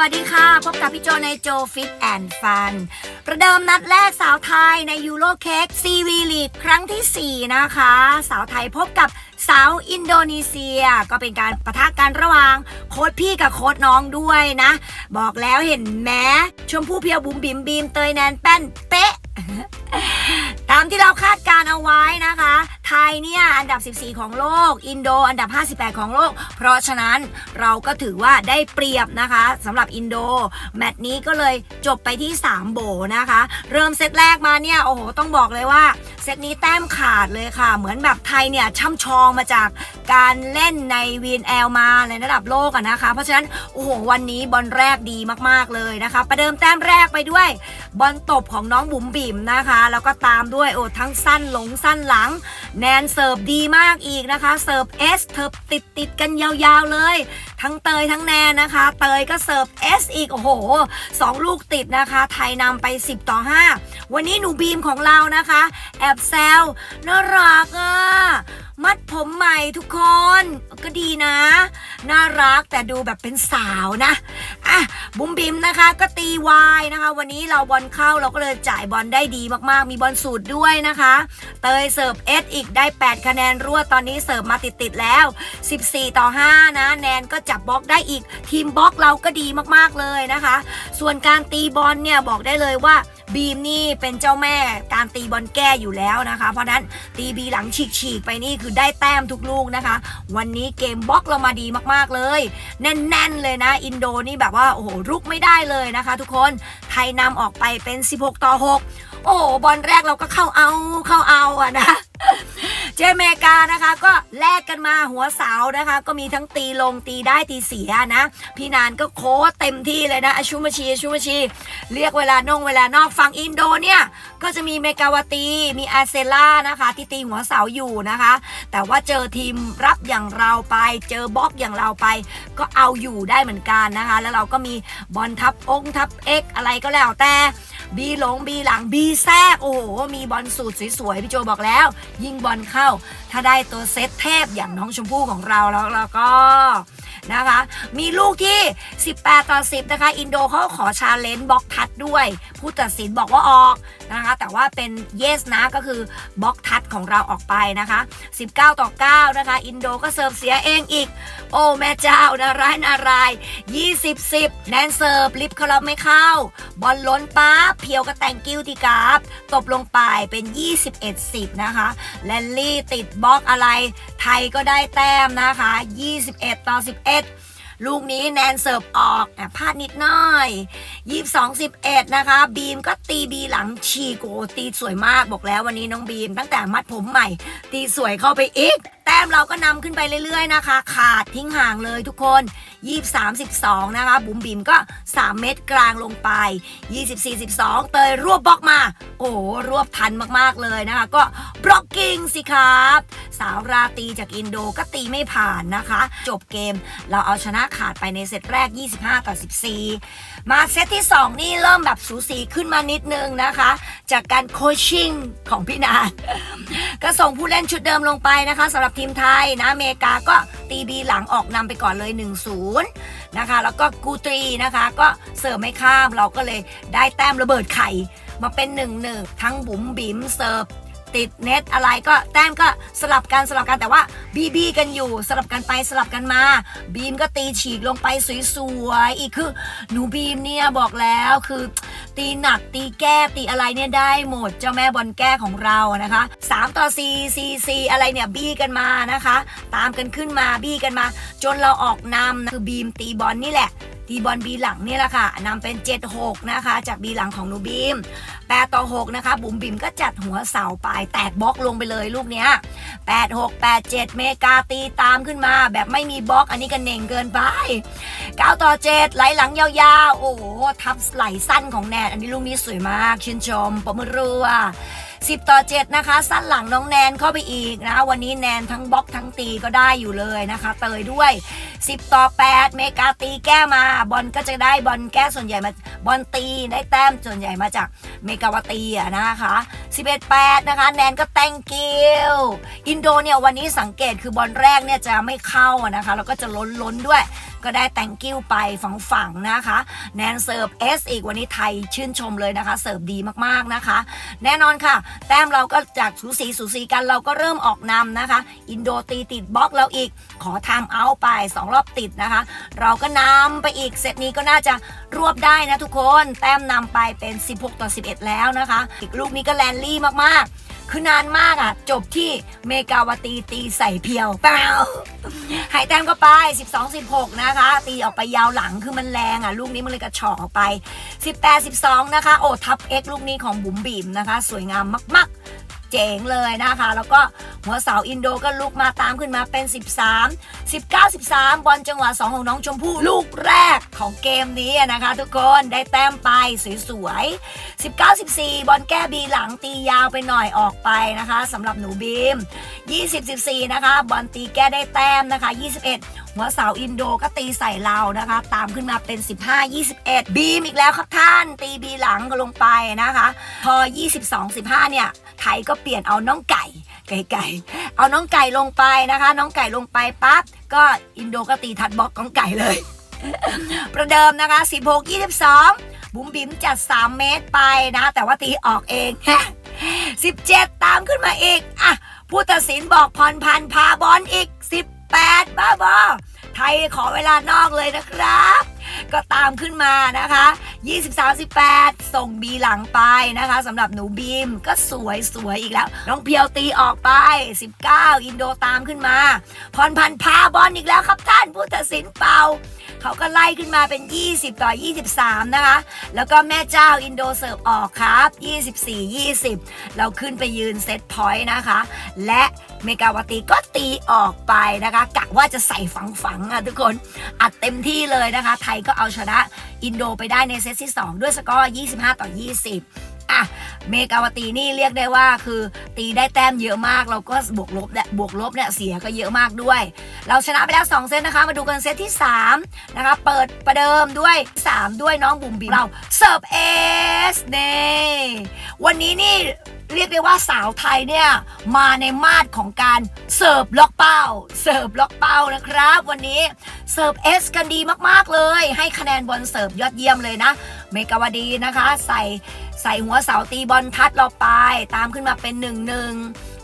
วัสดีค่ะ พบกับพี่โจในโจฟิตแอนด์ฟันประเดิมนัดแรกสาวไทยในยูโรเค้กซีวีลีกครั้งที่ 4 นะคะ สาวไทยพบกับสาวอินโดนีเซีย ก็เป็นการประทะกันระหว่างโค้ดพี่กับโค้ดน้องด้วยนะ บอกแล้วเห็นแม้ชมพู่เพียวบุ๋มบิมบีมเตยแนนแป้นเป๊ะ ตามที่เราคาดการเอาไว้นะคะ ไทยเนี่ยอันดับ 14 ของโลก อินโดอันดับ 58 ของโลก เพราะฉะนั้นเราก็ถือว่าได้เปรียบนะคะสำหรับอินโด แมตช์นี้ก็เลยจบไปที่ 3 โบนะคะ เริ่มเซตแรกมาเนี่ยโอ้โหต้องบอกเลยว่าเซตนี้แต้มขาดเลยค่ะ เหมือนแบบไทยเนี่ยช่ำชองมาจากการเล่นใน VNL มาในระดับโลกอะนะคะ เพราะฉะนั้นโอ้โหวันนี้บอลแรกดีมากๆเลยนะคะ ประเดิมแต้มแรกไปด้วย บอลตบของน้องบุ๋มบิ๋มนะคะ แล้วก็ตามด้วยโอ้ทั้งสั้นหลงสั้นหลัง แนนเสิร์ฟดีมากอีกนะคะเสิร์ฟเอสเทิร์ฟติดติดกันยาวๆเลย ทั้งเตยทั้งแนนนะคะ เตยก็เสิร์ฟเอสอีกโอ้โหสองลูกติดนะคะ ไทยนำไป 10 ต่อ 5 วันนี้หนูบีมของเรานะคะ แอบแซวน่ารักอะ มัดผมใหม่ทุกคน ก็ดีนะ น่ารักแต่ดูแบบเป็นสาวนะอะบุ๋มบิมนะคะ ก็ตีวายนะคะ วันนี้เราบอลเข้าเราก็เลยจ่ายบอลได้ดีมากๆ มีบอลสูตรด้วยนะคะ เตยเสิร์ฟเอสอีกได้ 8 คะแนนรวดตอนนี้เสิร์ฟมาติดๆแล้ว 14 ต่อ 5 นะ แนนก็จับบล็อกได้อีก ทีมบล็อกเราก็ดีมากๆเลยนะคะ ส่วนการตีบอลเนี่ยบอกได้เลยว่า บีมนี่เป็นเจ้าแม่การตีบอลแก้อยู่แล้วนะคะ เพราะนั้นตีบีหลังฉีกๆไปนี่คือได้แต้มทุกลูกนะคะ วันนี้เกมบล็อกเรามาดีมากๆเลย แน่นๆเลยนะ อินโดนี่แบบว่าโอ้โหรุกไม่ได้เลยนะคะ ทุกคนไทยนำออกไปเป็น 16 ต่อ 6 โอ้บอลแรกเราก็เข้าเอาเข้าเอาอะนะ เจอเมกานะคะก็แลกกันมาหัวเสานะคะ ก็มีทั้งตีลงตีได้ตีเสียนะ พี่นานก็โค้ดเต็มที่เลยนะอชุมาชีอชุมาชี เรียกเวลานงเวลานอกฝั่งอินโดเนี่ยก็จะมีเมกาวตีมีอาเซล่านะคะ ที่ตีหัวเสาอยู่นะคะ แต่ว่าเจอทีมรับอย่างเราไป เจอบล็อกอย่างเราไป ก็เอาอยู่ได้เหมือนกันนะคะ แล้วเราก็มีบอลทับองค์ทับเอ็กอะไรก็แล้วแต่บีหลงบีหลังบีแทรกโอ้โหมีบอลสูตรสวยๆพี่โจบอกแล้ว ยิงบอลเข้าถ้าได้ตัวเซตเทพอย่างน้องชมพู่ของเราแล้วแล้วก็นะคะ มีลูกที่ 18 ต่อ 10 นะคะ อินโดเขาขอชาเลนจ์บล็อกทัดด้วยผู้ตัดสินบอกว่าออกนะคะ แต่ว่าเป็น yes นะก็คือบล็อกทัดของเราออกไปนะคะ 19 ต่อ 9 นะคะ อินโดก็เสิร์ฟเสียเองอีก โอ้แม่เจ้า นารายนาราย20 10 แนนเสิร์ฟลิฟเขารับไม่เข้า บอลล้นป้าบเพียวก็แต่งกิ้วที่กราฟตบลงไปเป็น 21 10 นะคะ แลนลี่ติดบล็อกอะไร ไทยก็ได้แต้มนะคะ 21 ต่อ 11 ลูกนี้แนนเสิร์ฟออกอะพลาดนิดหน่อย22 11นะคะ บีมก็ตีบีหลังฉีโกตีสวยมากบอกแล้ววันนี้น้องบีม ตั้งแต่มัดผมใหม่ ตีสวยเข้าไปอีก แต้มเราก็นำขึ้นไปเรื่อยๆนะคะ ขาดทิ้งห่างเลยทุกคน 23 12 นะคะ บุ๋มบิมก็ 3 เม็ดกลางลงไป 24 12 เตยรวบบล็อกมา โอ้รวบทันมากๆเลยนะคะ ก็บล็อกกิ้งสิครับ สาวราตีจากอินโดก็ตีไม่ผ่านนะคะ จบเกมเราเอาชนะขาดไปในเซตแรก 25 ต่อ 14 มาเซตที่ 2 นี่เริ่มแบบสูสีขึ้นมานิดนึงนะคะ จากการโคชชิ่งของพี่นานก็ส่งผู้เล่นชุดเดิมลงไปนะคะสำหรับทีมไทยนะอเมริกาก็ตีบีหลังออกนำไปก่อนเลย 1-0นะคะ แล้วก็กูตรีนะคะ ก็เสิร์ฟไม่ข้ามเราก็เลยได้แต้มระเบิดไข่มาเป็น 1-1 ทั้งบุ๋มบิ๋มเสิร์ฟ ติดเน็ตอะไรก็แต้มก็สลับกันสลับกันแต่ว่าบีบีกันอยู่สลับกันไปสลับกันมา บีมก็ตีฉีกลงไปสวยๆอีกคือหนูบีมเนี่ยบอกแล้วคือ ตีหนักตีแก้ตีอะไรเนี่ยได้หมดเจ้าแม่บอลแก้ของเรานะคะ 3 ต่อ4 4 4อะไรเนี่ยบี้กันมานะคะ ตามกันขึ้นมาบี้กันมา จนเราออกนำนะคือบีมตีบอลนี่แหละ ตีบอลบีหลังนี่แหละค่ะนำเป็น 7-6 นะคะ จากบีหลังของนูบีม8ต่อ6นะคะ บุ๋มบิมก็จัดหัวเสาไปแตกบล็อกลงไปเลยลูกเนี้ย8 6 8 7 เมกาตีตามขึ้นมา แบบไม่มีบล็อกอันนี้ก็เน่งเกินไป 9 ต่อ 7 ไหลหลังยาวๆ โอ้โหทับไหลสั้นของแนนอันนี้ลูกนี้สวยมาก ชื่นชมปรบมือรัว 10 ต่อ 7 นะคะ สั้นหลังน้องแนนเข้าไปอีกนะคะวันนี้แนนทั้งบล็อกทั้งตีก็ได้อยู่เลยนะคะ เตยด้วย 10 ต่อ 8 เมกาตีแก้มา บอลก็จะได้บอลแก้ส่วนใหญ่มาบอลตีได้แต้มส่วนใหญ่มาจากเมกาวตีอะนะคะ11 8 นะคะ แนนก็แตงกิวอินโดเนี่ยวันนี้สังเกตคือบอลแรกเนี่ยจะไม่เข้านะคะแล้วก็จะล้นล้นด้วย ก็ได้แต่งกิ้วไปฝังฝังๆนะคะ แนนเสิร์ฟเอสอีกวันนี้ไทยชื่นชมเลยนะคะ เสิร์ฟดีมากๆนะคะ แน่นอนค่ะ แต้มเราก็จากสูสีสูสีกันเราก็เริ่มออกนำนะคะ อินโดตีติดบล็อกเราอีกขอทม์เอาไป 2 รอบติดนะคะ เราก็นำไปอีกเซตนี้ก็น่าจะรวบได้นะทุกคน แต้มนำไปเป็น 16 ต่อ 11 แล้วนะคะ อีกลูกนี้ก็แลนลี่มากๆ คือนานมากอะ จบที่เมกาวตีตีใส่เพียวเปล่าหายแต้มก็ไป 12 16 นะคะ ตีออกไปยาวหลังคือมันแรงอะ ลูกนี้มันเลยกระฉอกออกไป 18 12 นะคะ โอ้ทับเอ็กลูกนี้ของบุ๋มบีมนะคะ สวยงามมาก ๆ เจ๋งเลยนะคะ แล้วก็หัวเสาอินโดก็ลุกมาตามขึ้นมาเป็น 13 19 13 บอลจังหวะ 2 ของน้องชมพู่ลูกแรกของเกมนี้นะคะ ทุกคนได้แต้มไปสวยๆ19 14 บอลแก้บีหลังตียาวไปหน่อยออกไปนะคะสำหรับหนูบีม 20 14 นะคะ บอลตีแก้ได้แต้มนะคะ 21 หัวเสาอินโดก็ตีใส่เรานะคะ ตามขึ้นมาเป็น 15 21 บีมอีกแล้วครับท่าน ตีบีหลังก็ลงไปนะคะ พอ 22 15 เนี่ย ไทยก็เปลี่ยนเอาน้องไก่ไก่ไก่เอาน้องไก่ลงไปนะคะ น้องไก่ลงไปปั๊บก็อินโดก็ตีทัดบล็อกของไก่เลย ประเดิมนะคะ 16 22 บุ๋มบิ๋มจัด 3 เมตรไปนะ แต่ว่าตีออกเอง 17 ตามขึ้นมาอีกอะ ผู้ตัดสินบอกผ่อนพันพาบอลอีก 18 บ้าบอไทยขอเวลานอกเลยนะครับ ก็ตามขึ้นมานะคะ 23 18ส่งบีหลังไปนะคะสำหรับหนูบีมก็สวยสวยอีกแล้ว น้องเพียวตีออกไป 19 อินโดตามขึ้นมา พรพันพาบอลอีกแล้วครับท่านผู้ตัดสินเป่าเขาก็ไล่ขึ้นมาเป็น 20 ต่อ 23 นะคะ แล้วก็แม่เจ้าอินโดเสิร์ฟออกครับ 24 20 เราขึ้นไปยืนเซตพอยต์นะคะ และ เมกาวตีก็ตีออกไปนะคะกะว่าจะใส่ฝังฝังๆอะทุกคนอัดเต็มที่เลยนะคะ ไทยก็เอาชนะอินโดไปได้ในเซตที่ 2 ด้วยสกอร์ 25 ต่อ 20 อะเมกาวตีนี่เรียกได้ว่าคือตีได้แต้มเยอะมาก เราก็บวกลบและบวกลบเนี่ยเสียก็เยอะมากด้วย เราชนะไปแล้ว 2 เซตนะคะ มาดูกันเซตที่ 3 นะคะ เปิดประเดิมด้วย 3 ด้วยน้องบุ๋มบิมเราเสิร์ฟเอสเน่วันนี้นี่เรียกได้ว่าสาวไทยเนี่ยมาในมาดของการเสิร์ฟล็อกเป้า เสิร์ฟล็อกเป้านะครับ วันนี้เสิร์ฟเอสกันดีมากๆเลย ให้คะแนนบอลเสิร์ฟยอดเยี่ยมเลยนะ เมกาวดีนะคะ ใส่ใส่หัวเสาตีบอลทัดเราไป ตามขึ้นมาเป็นหนึ่งหนึ่ง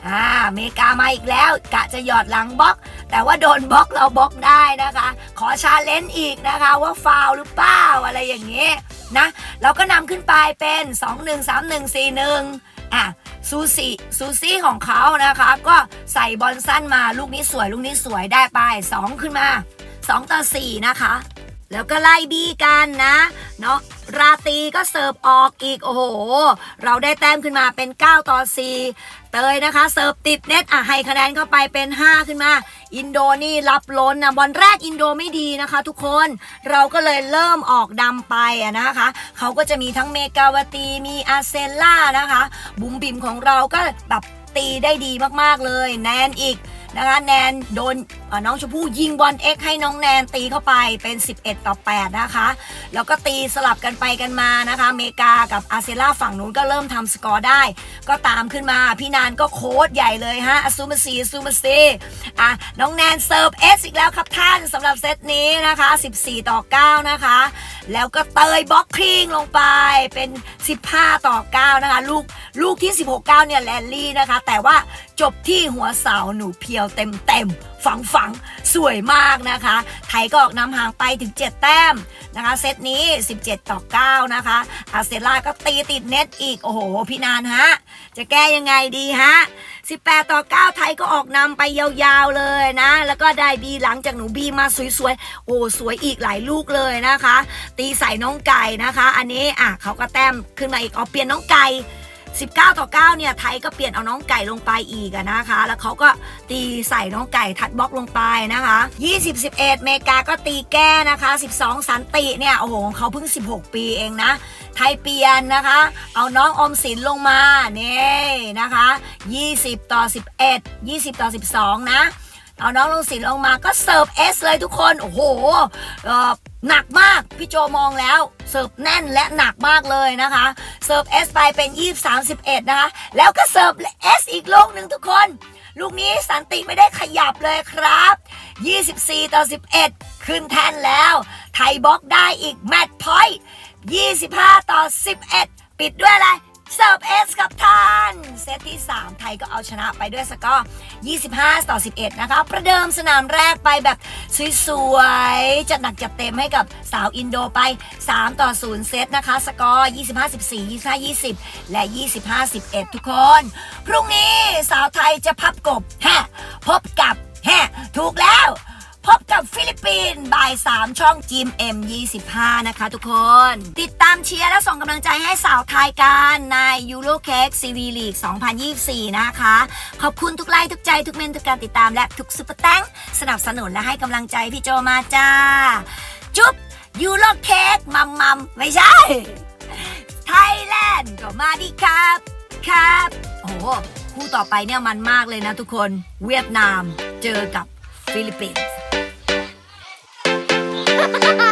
อ่าเมกามาอีกแล้วกะจะหยอดหลังบล็อก แต่ว่าโดนบล็อกเราบล็อกได้นะคะ ขอชาเลนจ์อีกนะคะว่าฟาวหรือเปล่าอะไรอย่างเงี้ยนะเราก็นำขึ้นไปเป็น 2 1 3 1 4 1อะซูซี่ซูซี่ของเขานะคะ ก็ใส่บอลสั้นมาลูกนี้สวยลูกนี้สวยได้ไป 2 ขึ้นมา 2 ต่อ 4 นะคะ แล้วก็ไล่บีกันนะเนาะราตีก็เสิร์ฟออกอีกโอ้โห เราได้แต้มขึ้นมาเป็น 9 ต่อ 4 เตยนะคะ เสิร์ฟติดเน็ตอะให้คะแนนเข้าไปเป็น 5 ขึ้นมา อินโดนี่รับล้นนะบอลแรกอินโดไม่ดีนะคะ ทุกคนเราก็เลยเริ่มออกดำไปอะนะคะ เขาก็จะมีทั้งเมกาวตีมีอาเซนล่านะคะ บุ๋มบิมของเราก็แบบตีได้ดีมากๆเลย แนนอีกนะคะ แนนโดนน้องชมพู่ยิงบอลเอ็กให้น้องแนนตีเข้าไปเป็น 11 ต่อ 8 นะคะ แล้วก็ตีสลับกันไปกันมานะคะเมกากับอาเซล่าฝั่งนู้นก็เริ่มทำสกอร์ได้ ก็ตามขึ้นมาพี่นานก็โค้ดใหญ่เลยฮะอซูมาซีซูมาซีอะน้องแนนเซิร์ฟเอสอีกแล้วครับท่านสำหรับเซตนี้นะคะ 14 ต่อ 9 นะคะ แล้วก็เตยบล็อกครีงลงไปเป็น 15 ต่อ 9 นะคะ ลูกลูกที่ 16 9 เนี่ยแลนลี่นะคะ แต่ว่าจบที่หัวเสาหนูเพียวเต็มเต็มฝังฝังๆสวยมากนะคะ ไทยก็ออกนำห่างไปถึง 7 แต้มนะคะ เซตนี้ 17 ต่อ 9 นะคะ อาเซล่าก็ตีติดเน็ตอีก โอ้โห พี่นานฮะ จะแก้ยังไงดีฮะ 18 ต่อ 9 ไทยก็ออกนำไปยาวๆเลยนะ แล้วก็ได้บีหลังจากหนูบีมาสวยๆ โอ้สวยอีกหลายลูกเลยนะคะ ตีใส่น้องไก่นะคะ อันนี้อะเขาก็แต้มขึ้นมาอีกเอาเปลี่ยนน้องไก่ 19 ต่อ 9 เนี่ย ไทยก็เปลี่ยนเอาน้องไก่ลงไปอีกนะคะ แล้วเขาก็ตีใส่น้องไก่ทัดบล็อกลงไปนะคะ 20 11เมกาก็ตีแก้นะคะ 12 สันติเนี่ย โอ้โหเขาเพิ่ง 16 ปีเองนะ ไทยเปลี่ยนนะคะ เอาน้องอมสินลงมา นี่นะคะ 20 ต่อ 11 20 ต่อ 12 นะ เอาน้องลงสินลงมาก็เสิร์ฟเอสเลยทุกคน โอ้โหหนักมากพี่โจมองแล้วเสิร์ฟแน่นและหนักมากเลยนะคะเสิร์ฟเอสไปเป็น20 31นะคะ แล้วก็เสิร์ฟเอสอีกลูกหนึ่งทุกคน ลูกนี้สันติไม่ได้ขยับเลยครับ 24 ต่อ 11 ขึ้นแทนแล้ว ไทยบล็อกได้อีกแมตช์พอยต์25 ต่อ 11 ปิดด้วยอะไร เสิร์ฟเอสกับท่าน เซตที่ 3 ไทยก็เอาชนะไปด้วยสกอร์25 ต่อ 11 นะคะ ประเดิมสนามแรกไปแบบสวยๆ จัดหนักจัดเต็มให้กับสาวอินโดไป 3 ต่อ 0 เซตนะคะ สกอร์ 25 14 25 20 และ 25 11 ทุกคน พรุ่งนี้สาวไทยจะพับกบ ฮะ พบกับ ฮะ ถูกแล้ว พบกับฟิลิปปินส์บ่าย 3 ช่องจิม M25 นะคะทุกคน ติดตามเชียร์และส่งกำลังใจให้สาวไทยกันในยูโรเค้กซีวีลีก2024 นะคะ ขอบคุณทุกไลค์ทุกใจทุกเมนทุกการติดตามและทุกซุปเปอร์แตงสนับสนุนและให้กำลังใจพี่โจมาจ้า จุ๊บยูโรเค้กมัมมัมไม่ใช่ ไทยแลนด์ก็มาดีครับ ครับ โอ้โหคู่ต่อไปเนี่ยมันมากเลยนะทุกคน เวียดนามเจอกับฟิลิปปินส์ ha ha ha